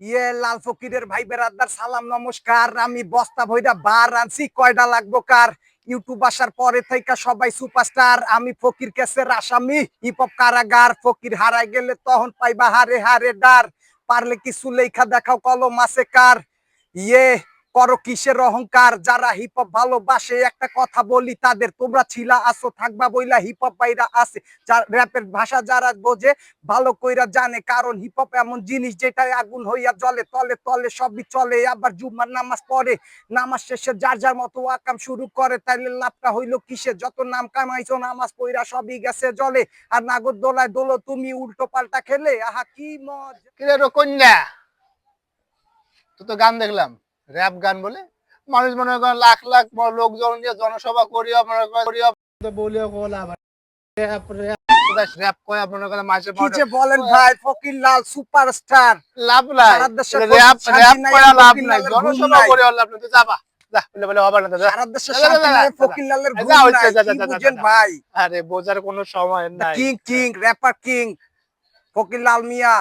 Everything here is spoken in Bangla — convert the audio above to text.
ইয়ে লাল ফকিরের ভাই বেরাদার সালাম, নমস্কার। আমি বস্তা ভৈরা বার আনছি কয়টা লাগবো কার? ইউটিউব আসার পরে থেকে সবাই সুপারস্টার। আমি ফকির কেসের আসামি হিপ হপ কারাগার। ফকির হারাই গেলে তখন পাইবা হারে হারে ডার। পারলে কিছু লেখা দেখাও, কলম আছে কার? ইয়ে করো কিসের অহংকার? যারা হিপ হপ ভালোবাসে, একটা কথা বলি তাদের, তোমরা ছিলা, আসো, থাকবা, বইলা হিপ হপ বাইরা আছে। র্যাপের ভাষা যারা বোঝে, ভালো কইরা জানে, কারণ হিপ হপ এমন জিনিস যেটা আগুন হইয়া জলে তলে তলে সবই চলে, আবার জুম্মার নামাজ পড়ে, নামাজ শেষে যার যার মতো আকাম শুরু করে, তাইলে লাভটা হইল কিসে যত নাম কামাইছো, নামাজ পইরা সবই গেছে জলে আর নাগর দোলায় দোলো, তুমি উল্টো পাল্টা খেলে, আহা, কি মজা কিরে কন্যা তুই তো গান দেখলাম। র‍্যাপ গান বলে মানুষ মনে করেন লাখ লাখ লোকজন দিয়ে জনসভা করিয়া মনে করিয়া তো বলিও কোলা র‍্যাপ র‍্যাপ র‍্যাপ কয় মনে করেন মাঝে যে বলেন ভাই ফকির লাল সুপারস্টার লাভ নাই র‍্যাপ র‍্যাপ করা লাভ নাই জনসভা নাই। করে লাভ নাই তুই যাবা আরে বোঝার কোনো সময় নাই king king rapper king Fakir Lal Mia